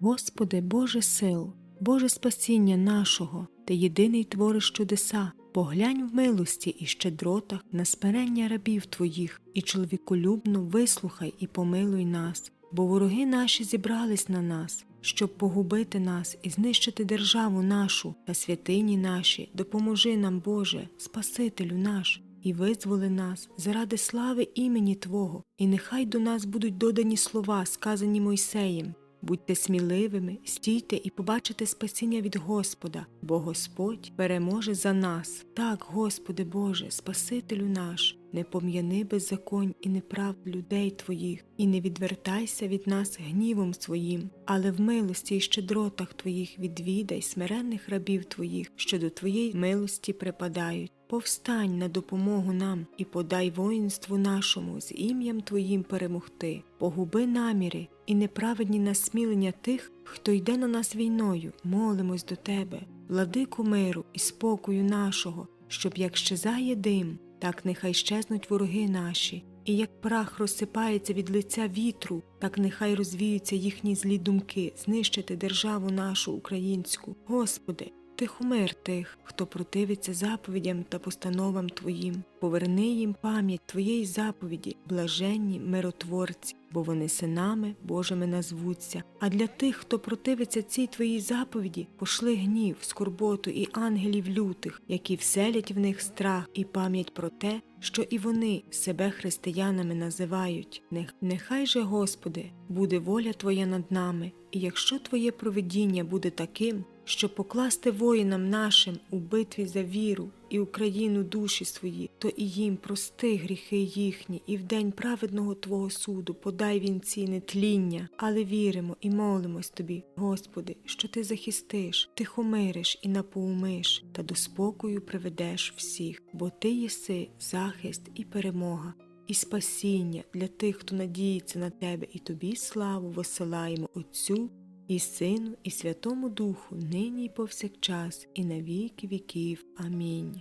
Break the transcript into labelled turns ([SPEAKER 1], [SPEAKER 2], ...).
[SPEAKER 1] Господи, Боже сил, Боже спасіння нашого, Ти єдиний твориш чудеса. Поглянь в милості і щедротах на смирення рабів Твоїх, і чоловіколюбно вислухай і помилуй нас, бо вороги наші зібрались на нас, щоб погубити нас і знищити державу нашу та святині наші. Допоможи нам, Боже, Спасителю наш, і визволи нас заради слави імені Твого, і нехай до нас будуть додані слова, сказані Мойсеєм. Будьте сміливими, стійте і побачите спасіння від Господа, бо Господь переможе за нас. Так, Господи Боже, Спасителю наш, не пом'яни беззаконь і неправд людей Твоїх, і не відвертайся від нас гнівом своїм, але в милості і щедротах Твоїх відвідай смиренних рабів Твоїх, що до Твоєї милості припадають. Повстань на допомогу нам і подай воїнству нашому з ім'ям Твоїм перемогти, погуби наміри і неправедні насмілення тих, хто йде на нас війною, молимось до Тебе, владику миру і спокою нашого, щоб як щезає дим, так нехай щезнуть вороги наші, і як прах розсипається від лиця вітру, так нехай розвіються їхні злі думки, знищити державу нашу українську. Господи, Тихомир тих, хто противиться заповідям та постановам Твоїм, поверни їм пам'ять Твоєї заповіді, блаженні миротворці, бо вони синами Божими назвуться. А для тих, хто противиться цій Твоїй заповіді, пошли гнів, скорботу і ангелів лютих, які вселять в них страх і пам'ять про те, що і вони себе християнами називають. Нех- Нехай же, Господи, буде воля Твоя над нами, і якщо Твоє провидіння буде таким, щоб покласти воїнам нашим у битві за віру і Україну душі свої, то і їм прости гріхи їхні, і в день праведного Твого суду подай вінці нетління, але віримо і молимось Тобі, Господи, що Ти захистиш, тихомириш і напоумиш, та до спокою приведеш всіх, бо Ти єси захист і перемога. І спасіння для тих, хто надіється на тебе, і тобі славу висилаємо Отцю і Сину, і Святому Духу, нині і повсякчас, і на віки віків. Амінь.